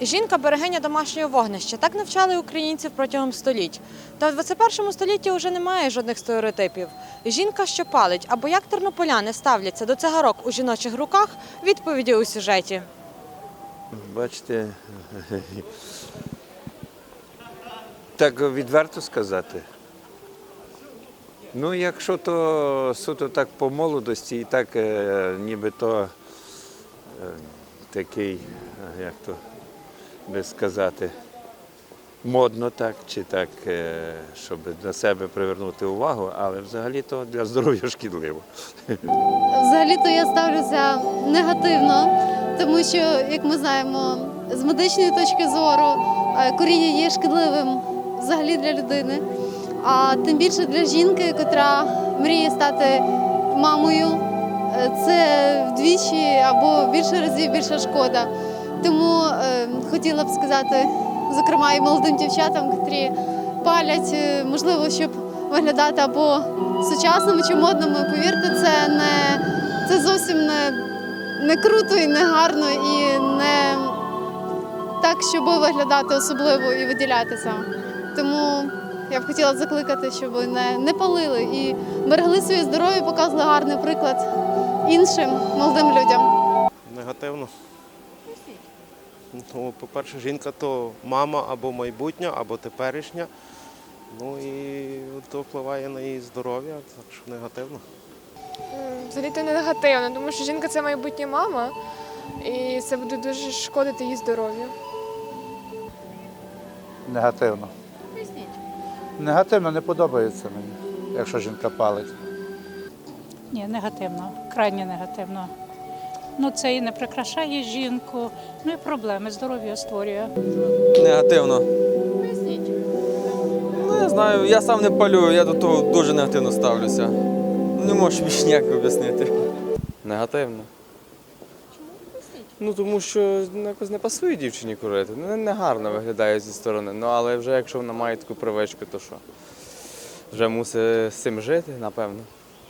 Жінка берегиня домашнього вогнища. Так навчали українців протягом століть. Та в 21 столітті вже немає жодних стереотипів. Жінка, що палить, або як тернополяни ставляться до цигарок у жіночих руках, відповіді у сюжеті. Бачите, так відверто сказати. Ну, якщо то суто так по молодості і так е, нібито е, такий, е, як то би сказати, модно так, чи так, е, щоб на себе привернути увагу, але взагалі то для здоров'я шкідливо. Взагалі-то я ставлюся негативно, тому що, як ми знаємо, з медичної точки зору е, куріння є шкідливим взагалі для людини. А тим більше для жінки, котра мріє стати мамою, е, це вдвічі або більше разів більша шкода. Тому е, хотіла б сказати, зокрема, і молодим дівчатам, котрі палять, е, можливо, щоб виглядати або сучасними чи модними. Повірте, це не це зовсім не, не круто і не гарно, і не так, щоб виглядати особливо і виділятися. Тому я б хотіла закликати, щоб не, не палили і берегли своє здоров'я, показували гарний приклад іншим молодим людям. Негативно. Ну, по-перше, жінка то мама або майбутня, або теперішня. Ну і то впливає на її здоров'я, так що негативно. Взагалі то не негативно, тому що жінка це майбутня мама, і це буде дуже шкодити її здоров'ю. Негативно. Негативно не подобається мені, якщо жінка палить. Ні, негативно, крайне негативно. Ну, це і не прикрашає жінку, ну і проблеми здоров'я створює. Негативно. Ну, я знаю, я сам не палю, я до того дуже негативно ставлюся. Не можу більш ніяк об'яснити. Негативно. Ну, тому що ну, якось не пасує дівчині курити. Ну, не гарно виглядає зі сторони. Ну, але вже якщо вона має таку привичку, то що? Вже мусить з цим жити, напевно.